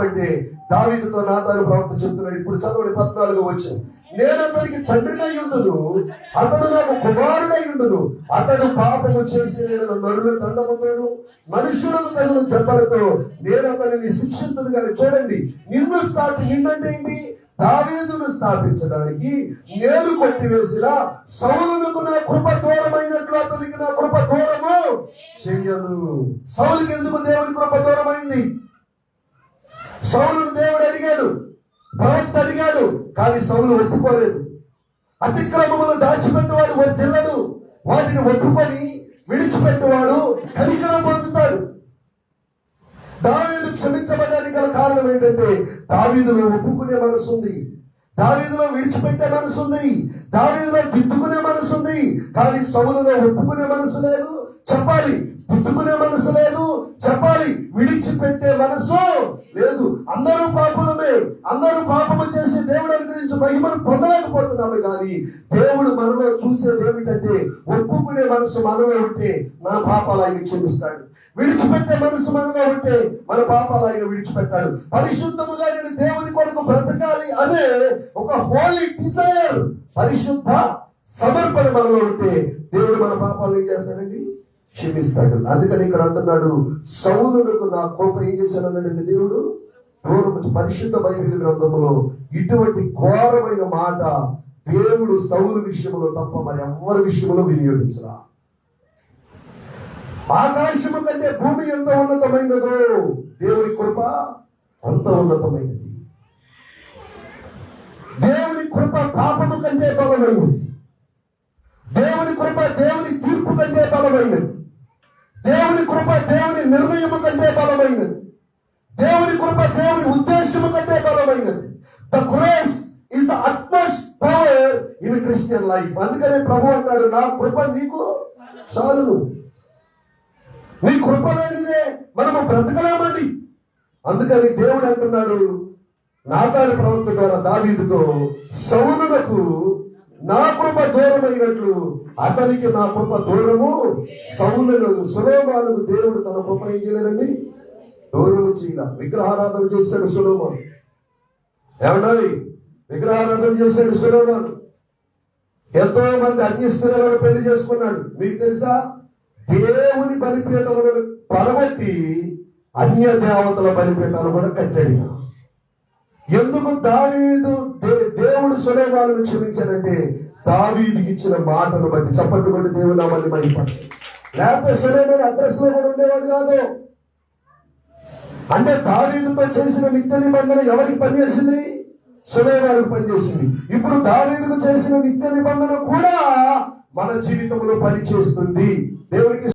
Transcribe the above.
అంటే దావీదుతో నాతారు ప్రవక్త చెప్తున్నాడు ఇప్పుడు చదవండి పద్నాలుగు వచ్చి నేను అతనికి తండ్రినై ఉండును అతడు నాకు కుమారుడై ఉండును. అతడు పాపము చేసి నేను నరుల దండముతోను మనుషులకు తగిన దెబ్బలతో నేను అతనిని శిక్షించదు కానీ చూడండి. నిన్ను స్థాపి నిన్నంటే ఏంటి? దావేదును స్థాపించడానికి నేను కొట్టివేసిన సౌలునకు నా కృప దూరమైనట్లు అతనికి నా కృప దూరము చెయ్యను. సౌలుకి ఎందుకు దేవుని కృప దూరమైంది? సౌలును దేవుడు అడిగాడు ప్రవక్త అడిగాడు కానీ సౌలు ఒప్పుకోలేదు. అతిక్రమములు దాచిపెట్టేవాడు వర్తిల్లడు వాటిని ఒప్పుకొని విడిచిపెట్టేవాడు కనికరం పొందుతాడు. దావీదు క్షమించబడడానికి గల కారణం ఏంటంటే దావీదులో ఒప్పుకునే మనసు ఉంది దావీదులో విడిచిపెట్టే మనసు ఉంది దావీదులో దిద్దుకునే మనసు ఉంది కానీ సౌలులో ఒప్పుకునే మనసు లేదు. చెప్పాలి దిద్దుకునే మనసు లేదు. చెప్పాలి విడిచిపెట్టే మనసు లేదు. అందరూ పాపమే అందరూ పాపము చేసి దేవుడు అనుగ్రహించి మహిమను పొందలేకపోతున్నాము కానీ దేవుడు మనలో చూసేది ఏమిటంటే ఒప్పుకునే మనసు మనలో ఉంటే మన పాపాలు ఆయన క్షమిస్తాడు. విడిచిపెట్టే మనసు మనలో ఉంటే మన పాపాలు ఆయన విడిచిపెట్టాడు. పరిశుద్ధముగా నేను దేవుని కొరకు బ్రతకాలి అనే ఒక హోలీ డిజైర్ పరిశుద్ధ సమర్పణ మనలో ఉంటే దేవుడు మన పాపాలు ఏం చేస్తాడండి? క్షమిస్తాడు. అందుకని ఇక్కడ అంటున్నాడు సౌలులకు నా కోపం ఏం చేశానన్నాడండి దేవుడు దూరం పరిశుద్ధ బైబిల్ గ్రంథంలో ఇటువంటి ఘోరమైన మాట దేవుడు సౌలు విషయంలో తప్ప మరి ఎవరి విషయంలో వినియోగించరా? ఆకాశము కంటే భూమి ఎంత ఉన్నతమైనదో దేవుని కృప అంత ఉన్నతమైనది. దేవుని కృప పాపము కంటే బలమైనది. దేవుని కృప దేవుని తీర్పు కంటే బలమైనది దేవుని కృప దేవుని నిర్ణయము కంటే బలమైనది దేవుని కృప దేవుని ఉద్దేశము కంటే బలమైనది. The grace is the utmost power in Christian life అందుకనే ప్రభు అంటాడు నా కృప నీకు చాలును. నీ కృప లేనిదే మనము బ్రతకలేమండి. అందుకని దేవుడు అంటున్నాడు నాతాని ప్రవక్త ద్వారా దావీదుతో సౌలునకు నా కృప దూరమైనట్లు అతనికి నా కృప దూరము సౌలను సులోమానుకు దేవుడు తన కృప ఏం చేయలేదండి? దూరం చేయాల విగ్రహారాధన చేశాడు సులోమాను. ఏమన్నాయి విగ్రహారాధన చేశాడు సులోమాను. ఎంతో మంది అన్ని స్త్రీలను పెళ్ళి చేసుకున్నాడు. మీకు తెలుసా? దేవుని బలిపీఠములను పడగొట్టి అన్య దేవతల బలిపీఠాలు కూడా కట్టాడు. ఎందుకు దావీదు దేవుడు సులేమాలను క్షమించాడంటే దావీదికి ఇచ్చిన మాటను బట్టి చప్పట్టు బట్టి దేవుడు నామల్ని మహిపరచు. లేకపోతే సులేమాన్ అడ్రస్లో కూడా ఉండేవాడు కాదు. అంటే దావీదుతో చేసిన నిత్య నిబంధన ఎవరికి పనిచేసింది? సులేమానికి పనిచేసింది. ఇప్పుడు దావీదుకు చేసిన నిత్య నిబంధన కూడా మన జీవితంలో పనిచేస్తుంది. దేవునికి